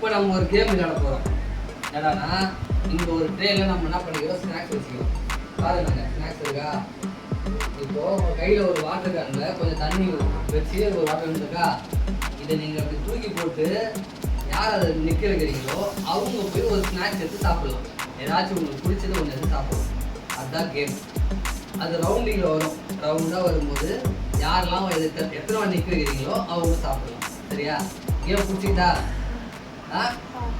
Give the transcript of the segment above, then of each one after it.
இப்போ நம்ம ஒரு கேம் விளையாட போகிறோம் என்னடான்னா இங்கே ஒரு ட்ரேல நம்ம என்ன பண்ணிக்கிறோம்? ஸ்நாக்ஸ் வச்சுக்கிறோம். பாருங்க ஸ்நாக்ஸ் இருக்கா? இப்போ உங்கள் கையில் ஒரு வாட்டர் கேனில் கொஞ்சம் தண்ணி வச்சு ஒரு வாட்டர் இருக்கா? இதை நீங்கள் அப்படி தூக்கி போட்டு யார் அதை நிற்க வைக்கிறீங்களோ அவங்க போய் ஒரு ஸ்நாக்ஸ் எடுத்து சாப்பிடலாம். ஏதாச்சும் உங்களுக்கு பிடிச்சது ஒன்று எடுத்து சாப்பிடலாம். அதுதான் கேம் அது ரவுண்டிங்கில் வரும். ரவுண்டாக வரும்போது யாரெல்லாம் எத்தனை நிற்க வைக்கிறீங்களோ அவங்க சாப்பிடலாம். சரியா? கேம் பிடிச்சிக்கிட்டா ஆ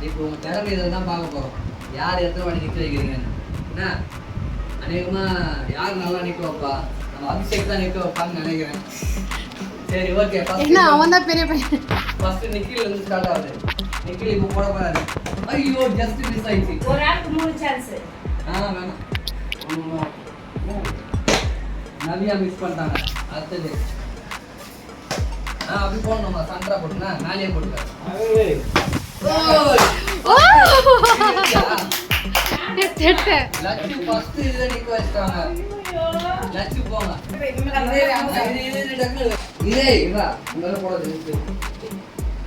இப்போ உங்கள் திறமை இதில் தான் பார்க்க போகிறோம் யார் எத்தனை வாட்டி நிற்க வைக்கிறீங்கன்னு என்ன? அநேகமாக யார் நல்லா நிற்க வைப்பா? நம்ம அபிஷேக் தான் நிற்க வைப்பான்னு நினைக்கிறேன். சரி ஓகே என்ன அவன் தான் பெரிய பையன்? ஃபர்ஸ்ட் நிக்கில் இருந்து ஸ்டார்ட் ஆகுது. நிக்கில் இப்போ போட போறாரு. ஐயோ ஜஸ்ட் மிஸ் ஆயிடுச்சு. ஒரு ஆளுக்கு மூணு சான்ஸ் ஆ வேணாம். நவியா மிஸ் பண்ணிட்டாங்க. அடுத்தது. ஆ அப்படி போடணுமா? சண்டரா போட்டுனா மேலேயே போட்டுக்க.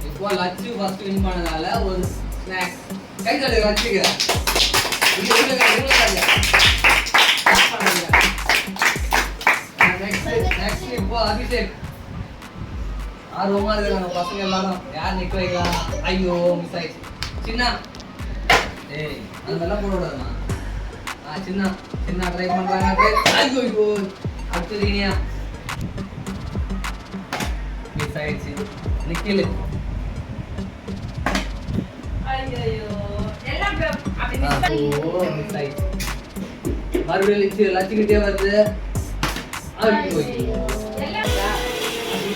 இப்போ லட்சு ஃபர்ஸ்ட் வின் பண்ணதால ஒரு ஸ்நாக்ஸ் கை தட்டு லட்சுக்கு இது கை, இப்போ அபிஷேக் ஆர்வமா இருக்காங்க பசங்க எல்லாரும். யார் நிக்க வைக்கலாம் ஐயோ மிஸ் ஆயிடுச்சு. சின்ன. ஏய் அது நல்லா போட விடாதுமா ஆ சின்ன. சின்ன ட்ரை பண்றாங்க. try. ஐயோ ஐயோ அடுத்தது இனியா மிஸ் ஆயிடுச்சு. நிக்கல மறுபடியும் லிச்சு லட்சிக்கிட்டே வருது. ஐயோ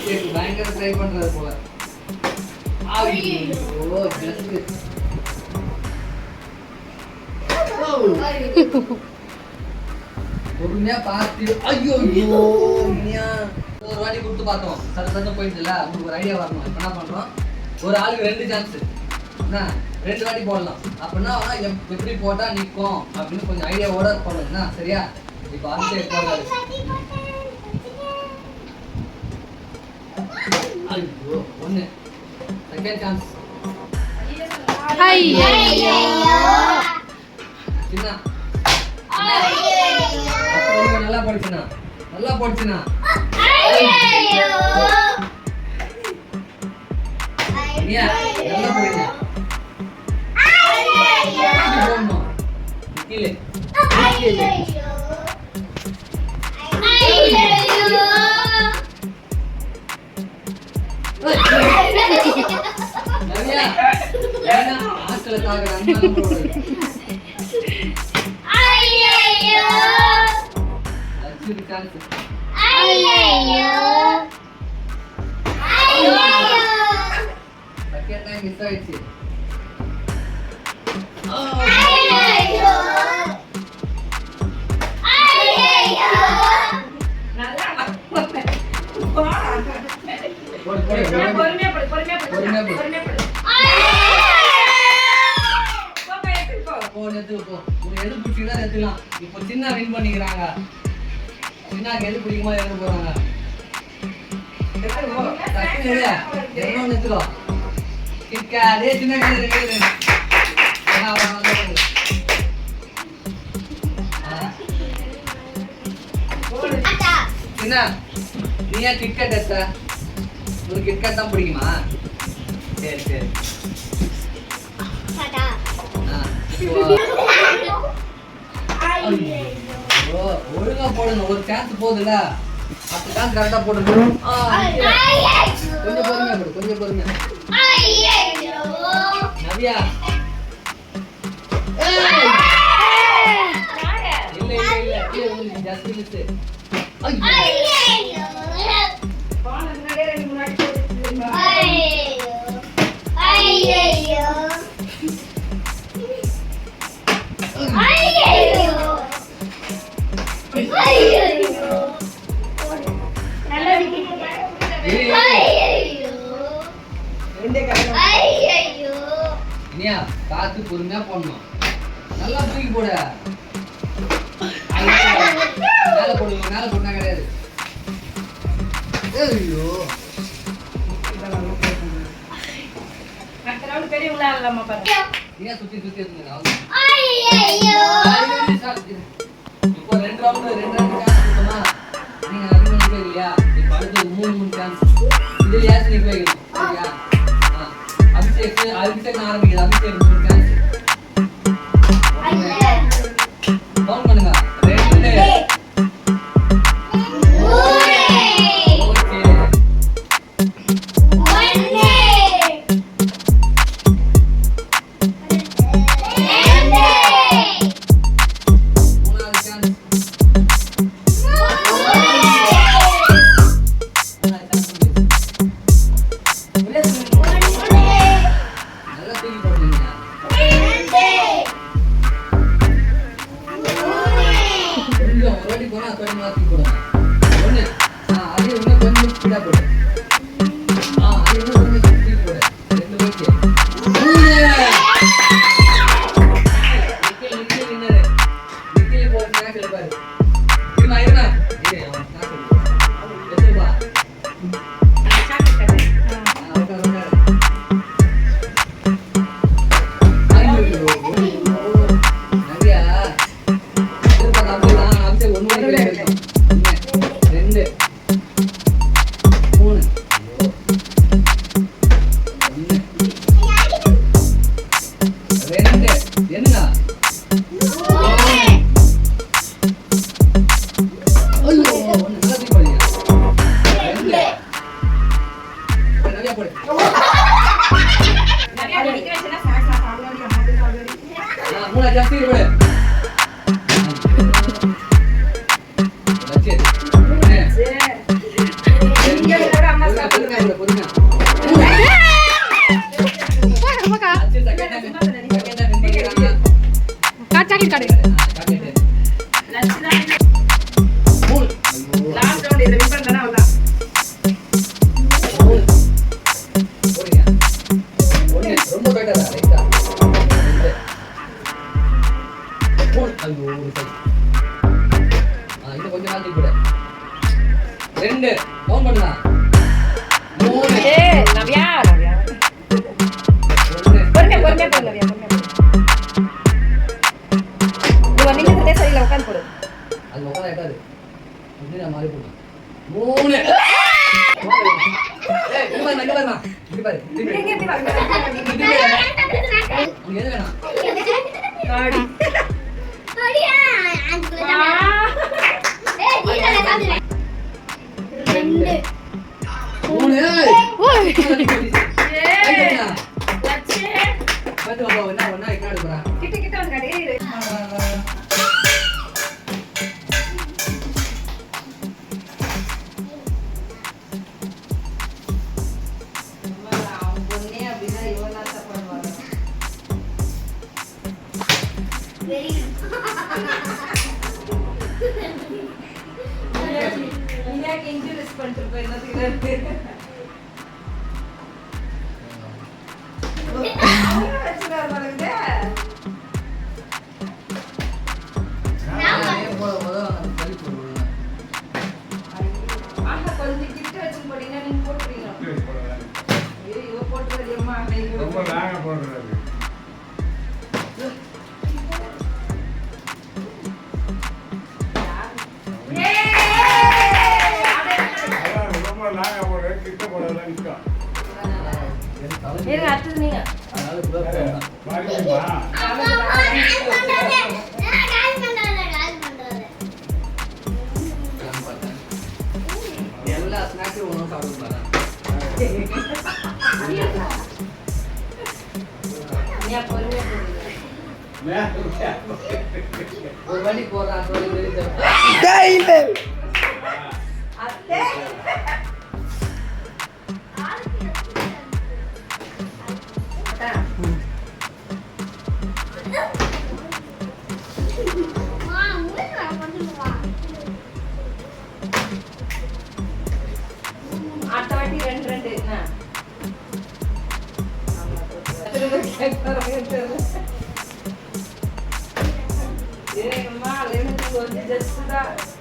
பயங்கர ட்ரை பண்றது போல. பொறுமையா பார்த்து ஐயோ ஐயோ. ஒரு வாட்டி கொடுத்து பார்த்தோம். சட சட போயிடுச்சுல உங்களுக்கு ஒரு ஐடியா வரணும். இப்போ என்ன பண்றோம்? ஒரு ஆளுக்கு ரெண்டு சான்ஸ் என்ன? ரெண்டு வாட்டி போடலாம். அப்படின்னா எப்- எப்படி போட்டா நிற்கும்? அப்படின்னு கொஞ்சம் ஐடியாவோட போடணும் சரியா? இப்போ போடுறாரு ஐயோ ஒன்று செகண்ட் சான்ஸ் ஐயோ சின்ன நல்லா படிச்சுனா நல்லா படிச்சுனா நல்லா கீழே Lakshmi chance second time miss ஆயிடுச்சு. எடுத்துக்கலாம் இப்போ சின்ன வின் பண்ணிக்கிறாங்க. சின்னாக்கு எது பிடிக்குமோ எடுத்து போறாங்க? எடுத்துட்டு போ டக்குனு எடு என்ன ஒன்று எடுத்துக்கோ கிட்கா அதே சின்ன. சின்ன நீ ஏன் கிட்கட் எடுத்த? உனக்கு கிட்கட் தான் பிடிக்குமா? சரி சரி. ஆ. ஒழுங்கா போடுங்க. ஒரு சான்ஸ் போகுதுல பத்து சான்ஸ் கரெக்டா போடுங்க. கொஞ்சம் பொறுமையா போடு கொஞ்சம் பொறுமையா நவியா? இல்ல இல்ல இல்ல. just miss. ஐயோ. பார்த்து பொறுமையாக போடணும். நல்லா தூக்கி போட. மேலே போடுங்க மேலே போடனா கிடையாது. ஐயோ. பெரியவங்களா இல்லாம பாருங்க ஏன் சுத்தி சுத்தி இருந்தீங்க? இப்போ ரெண்டு ரவுண்டு இல்லையா மூணு மூணு சான்ஸ் இதில் யாரும் நிற்க ગાડી કોના કરી મારતી પડે હા આજે મને બંને પીડા પડે. முன்னே போய் நவ்யா முன்னே இவன் நின்றுட்டே சரியில்லை உட்காந்து போடு அது இன்ட்ரெஸ்ட் பண்ணிட்டு இருக்கோம் நாங்கள் அவங்களோட கிட்ட போனதெல்லாம் நிற்கும் எல்லா ஸ்நாக்ஸும் ஒன்றும் சாப்பிடுங்க ஒரு வழி போறான் அத்தை necessidades.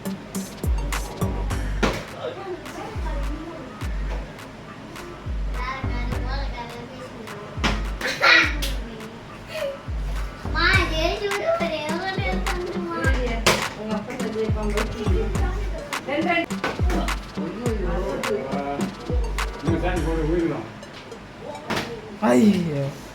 Aí, é.